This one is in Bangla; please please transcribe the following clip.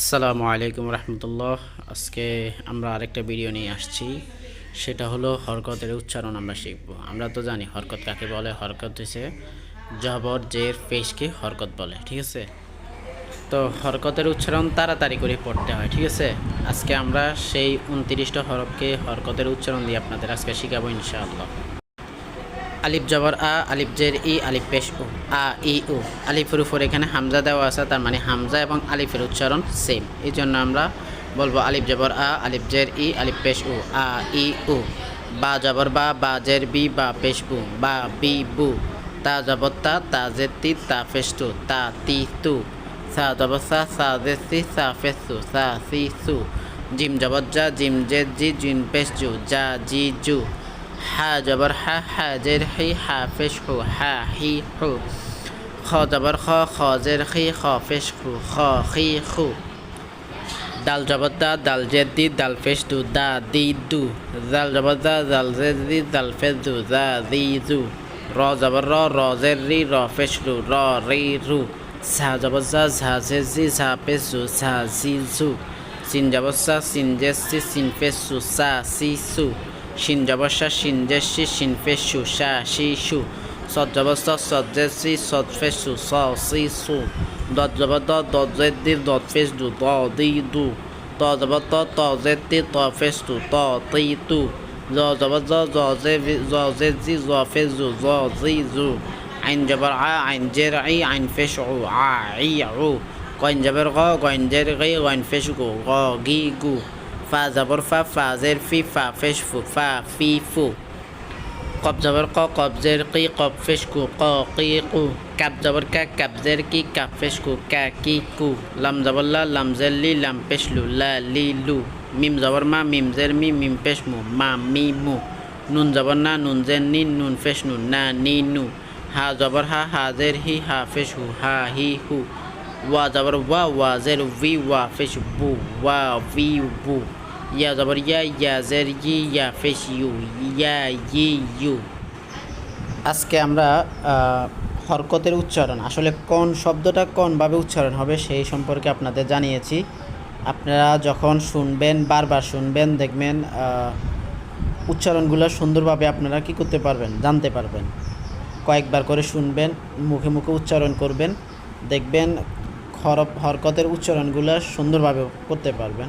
আসসালামু আলাইকুম রহমতুল্লাহ। আজকে আমরা আরেকটা ভিডিও নিয়ে আসছি। সেটা হলো হরকতের উচ্চারণ আমরা শিখব। আমরা তো জানি হরকত কাকে বলে? হরকত হচ্ছে জবর জের পেশকে হরকত বলে, ঠিক আছে? তো হরকতের উচ্চারণ তাড়াতাড়ি করে পড়তে হয়, ঠিক আছে? আজকে আমরা সেই উনত্রিশটা হরফকে হরকতের উচ্চারণ দিয়ে আপনাদের আজকে শিখাবো ইনশাআল্লাহ। আলিফ জবর আ, আলিফ জের ই, আলিফ পেশ উ, আ, ই, উ। আলিফের উপর এখানে হামজা দেওয়া আছে, তার মানে হামজা এবং আলিফের উচ্চারণ সেম এই জন্য আমরা বলব আলিফ জবর আ, আলিফ জের ই, আলিফ পেশ উ, আ, ই, উ। বা জবর বা বা জের বি, বা পেশ বু বা বি, বু। তা জবর তা তা জের তি, তা ফেশ তু, তা তি তু। সা জবর সা সা জের সি সা ফেশ সু সা সি সু। জিম জবর জা জিম জের জি, জিম পেশ জু জা জি, জু। হা জবর হা হা জের হি হা ফেশ হু হা হি হু খ জবর খ খ জের হি খ ফেশ হু খ হি হু দাল জবর দা দাল জের দি দাল ফেশ দু দা দি দু জাল জবর দা জাল জের দি জাল ফেশ দু জা দি জু র জবর র র জের রি র ফেশ রু র রি রু ঝা জবর জা ঝা জের জি ঝা ফেশ জু ঝা জি জু সিন জবর সা সিন জের সি সিন ফেশ সু সা সি সু শিন জবসা শিন জেসি শিন ফেসু সা শি সু। সদ জবসা সদ জেসি সদ ফেসু স, সি, সু। দত জব দ দত জেদ দি দত ফেস দু, দ, দি। দু ত জব ত ত জেদ দি ত ফেস দু ত, তি, তু। জ জব জ জ, জে জ জেদ জি জ ফেস জু জ, জি। জু আইন জবর আ, আইন জের আই আইন ফেস উ আ, ই, উ। গইন জবর গ গইন জের গই ফা জবর ফা ফা জের ফি ফা ফেশ ফু ফা ফি ফু কব জবর ক কব জের কি কব ফেশ কু ক কি কু কাপ জবর কা কাপ জের কি কাপ ফেশ কু কা কি কু লাম জবর লা লাম জের লি লাম পেশ লু লা লি লু মিম জবর মা মিম জের মি মিম পেশ মু মা মি মু নুন জবর না নুন জের নি নুন ফেশ নু না নি নু হা জবর হা হা জের হি হা ফেশ হু হা হি হু ওয়া জবর ওয়া ওয়া জের ভি ওয়া ফেশ বু ওয়া ভি বু ইয়া জবর ইয়া ইয়া জের ই ইয়া ফেশ ইউ ইয়া ই ইউ আজকে আমরা হরকতের উচ্চারণ, আসলে কোন শব্দটা কোনভাবে উচ্চারণ হবে সেই সম্পর্কে আপনাদের জানিয়েছি। আপনারা যখন শুনবেন, বারবার শুনবেন, দেখবেন উচ্চারণগুলো সুন্দরভাবে আপনারা কি করতে পারবেন, জানতে পারবেন। কয়েকবার করে শুনবেন, মুখে মুখে উচ্চারণ করবেন, দেখবেন হরফ হরকতের উচ্চারণগুলো সুন্দরভাবে করতে পারবেন।